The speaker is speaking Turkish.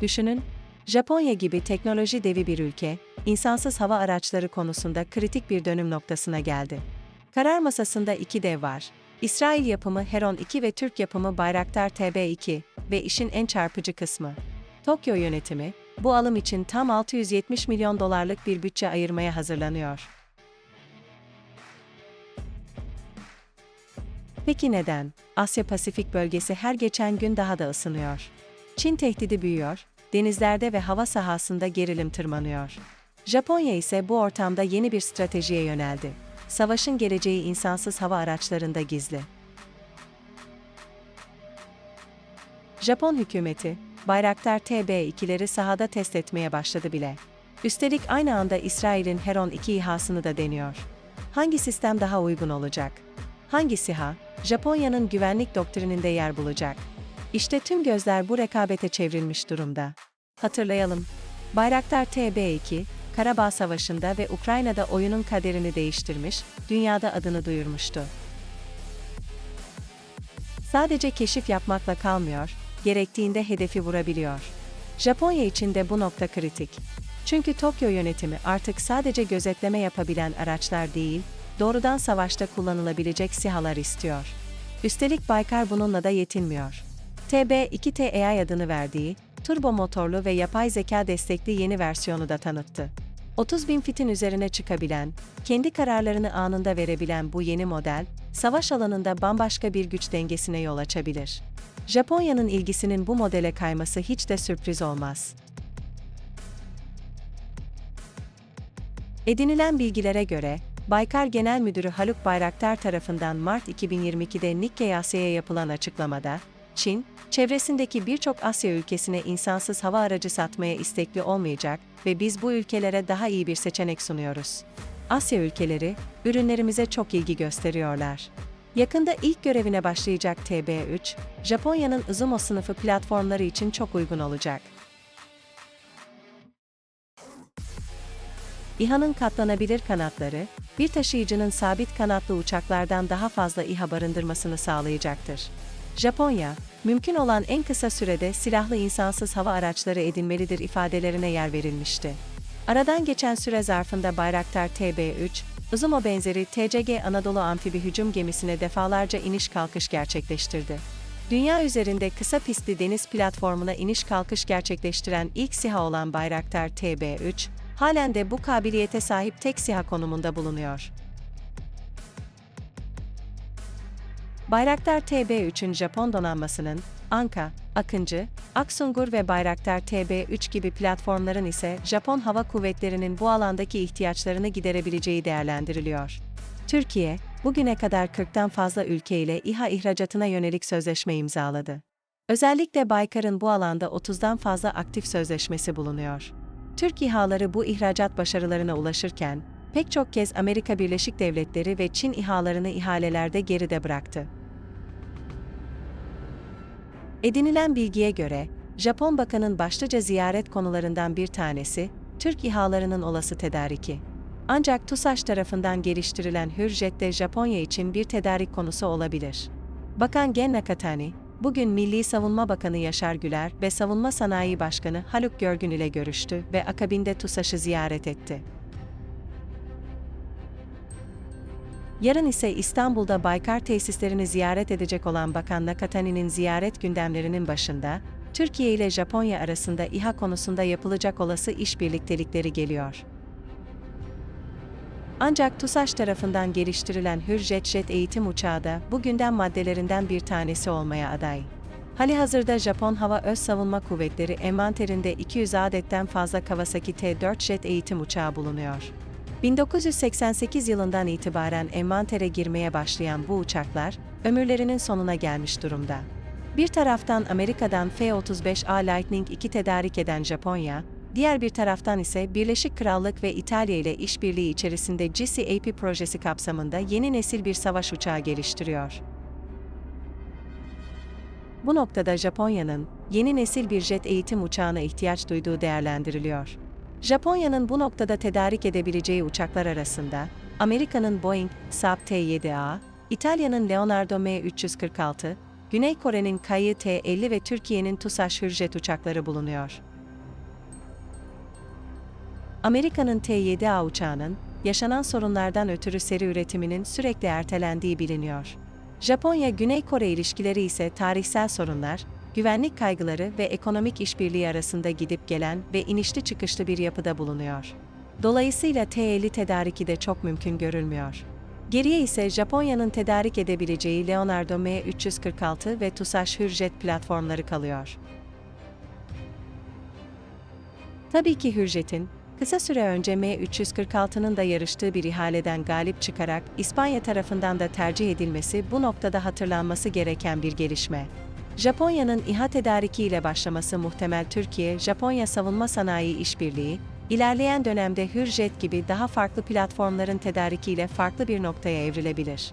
Düşünün, Japonya gibi teknoloji devi bir ülke, insansız hava araçları konusunda kritik bir dönüm noktasına geldi. Karar masasında iki dev var. İsrail yapımı Heron 2 ve Türk yapımı Bayraktar TB2 ve işin en çarpıcı kısmı. Tokyo yönetimi, bu alım için tam 670 milyon dolarlık bir bütçe ayırmaya hazırlanıyor. Peki neden? Asya Pasifik bölgesi her geçen gün daha da ısınıyor. Çin tehdidi büyüyor, denizlerde ve hava sahasında gerilim tırmanıyor. Japonya ise bu ortamda yeni bir stratejiye yöneldi. Savaşın geleceği insansız hava araçlarında gizli. Japon hükümeti, Bayraktar TB2'leri sahada test etmeye başladı bile. Üstelik aynı anda İsrail'in Heron 2 İHA'sını da deniyor. Hangi sistem daha uygun olacak? Hangi SİHA, Japonya'nın güvenlik doktrininde yer bulacak? İşte tüm gözler bu rekabete çevrilmiş durumda. Hatırlayalım. Bayraktar TB2, Karabağ Savaşı'nda ve Ukrayna'da oyunun kaderini değiştirmiş, dünyada adını duyurmuştu. Sadece keşif yapmakla kalmıyor, gerektiğinde hedefi vurabiliyor. Japonya için de bu nokta kritik. Çünkü Tokyo yönetimi artık sadece gözetleme yapabilen araçlar değil, doğrudan savaşta kullanılabilecek SİHA'lar istiyor. Üstelik Baykar bununla da yetinmiyor. TB2TAI adını verdiği, turbo motorlu ve yapay zeka destekli yeni versiyonu da tanıttı. 30 bin fitin üzerine çıkabilen, kendi kararlarını anında verebilen bu yeni model, savaş alanında bambaşka bir güç dengesine yol açabilir. Japonya'nın ilgisinin bu modele kayması hiç de sürpriz olmaz. Edinilen bilgilere göre, Baykar Genel Müdürü Haluk Bayraktar tarafından Mart 2022'de Nikkei Asya'ya yapılan açıklamada, Çin, çevresindeki birçok Asya ülkesine insansız hava aracı satmaya istekli olmayacak ve biz bu ülkelere daha iyi bir seçenek sunuyoruz. Asya ülkeleri, ürünlerimize çok ilgi gösteriyorlar. Yakında ilk görevine başlayacak TB3, Japonya'nın Izumo sınıfı platformları için çok uygun olacak. İHA'nın katlanabilir kanatları, bir taşıyıcının sabit kanatlı uçaklardan daha fazla İHA barındırmasını sağlayacaktır. Japonya, mümkün olan en kısa sürede silahlı insansız hava araçları edinmelidir ifadelerine yer verilmişti. Aradan geçen süre zarfında Bayraktar TB3, Izumo benzeri TCG Anadolu amfibi hücum gemisine defalarca iniş kalkış gerçekleştirdi. Dünya üzerinde kısa pistli deniz platformuna iniş kalkış gerçekleştiren ilk SİHA olan Bayraktar TB3, halen de bu kabiliyete sahip tek SİHA konumunda bulunuyor. Bayraktar TB3'ün Japon donanmasının, Anka, Akıncı, Aksungur ve Bayraktar TB3 gibi platformların ise Japon Hava Kuvvetleri'nin bu alandaki ihtiyaçlarını giderebileceği değerlendiriliyor. Türkiye, bugüne kadar 40'tan fazla ülke ile İHA ihracatına yönelik sözleşme imzaladı. Özellikle Baykar'ın bu alanda 30'dan fazla aktif sözleşmesi bulunuyor. Türk İHA'ları bu ihracat başarılarına ulaşırken, pek çok kez Amerika Birleşik Devletleri ve Çin İHA'larını ihalelerde geride bıraktı. Edinilen bilgiye göre, Japon Bakan'ın başlıca ziyaret konularından bir tanesi, Türk İHA'larının olası tedariki. Ancak TUSAŞ tarafından geliştirilen Hürjet de Japonya için bir tedarik konusu olabilir. Bakan Gen Nakatani, bugün Milli Savunma Bakanı Yaşar Güler ve Savunma Sanayi Başkanı Haluk Görgün ile görüştü ve akabinde TUSAŞ'ı ziyaret etti. Yarın ise İstanbul'da Baykar tesislerini ziyaret edecek olan Bakan Nakatani'nin ziyaret gündemlerinin başında, Türkiye ile Japonya arasında İHA konusunda yapılacak olası işbirliktelikleri geliyor. Ancak TUSAŞ tarafından geliştirilen Hürjet Jet eğitim uçağı da bu gündem maddelerinden bir tanesi olmaya aday. Halihazırda Japon Hava Öz Savunma Kuvvetleri envanterinde 200 adetten fazla Kawasaki T-4 jet eğitim uçağı bulunuyor. 1988 yılından itibaren envantere girmeye başlayan bu uçaklar, ömürlerinin sonuna gelmiş durumda. Bir taraftan Amerika'dan F-35A Lightning II tedarik eden Japonya, diğer bir taraftan ise Birleşik Krallık ve İtalya ile işbirliği içerisinde GCAP projesi kapsamında yeni nesil bir savaş uçağı geliştiriyor. Bu noktada Japonya'nın yeni nesil bir jet eğitim uçağına ihtiyaç duyduğu değerlendiriliyor. Japonya'nın bu noktada tedarik edebileceği uçaklar arasında Amerika'nın Boeing Saab T-7A, İtalya'nın Leonardo M346, Güney Kore'nin Kayı T-50 ve Türkiye'nin TUSAŞ Hürjet uçakları bulunuyor. Amerika'nın T-7A uçağının, yaşanan sorunlardan ötürü seri üretiminin sürekli ertelendiği biliniyor. Japonya-Güney Kore ilişkileri ise tarihsel sorunlar, güvenlik kaygıları ve ekonomik işbirliği arasında gidip gelen ve inişli çıkışlı bir yapıda bulunuyor. Dolayısıyla T-50 tedariki de çok mümkün görülmüyor. Geriye ise Japonya'nın tedarik edebileceği Leonardo M346 ve TUSAŞ Hürjet platformları kalıyor. Tabii ki Hürjet'in, kısa süre önce M346'nın da yarıştığı bir ihaleden galip çıkarak İspanya tarafından da tercih edilmesi bu noktada hatırlanması gereken bir gelişme. Japonya'nın İHA tedariki ile başlaması muhtemel Türkiye-Japonya savunma sanayi işbirliği, ilerleyen dönemde Hürjet gibi daha farklı platformların tedarikiyle farklı bir noktaya evrilebilir.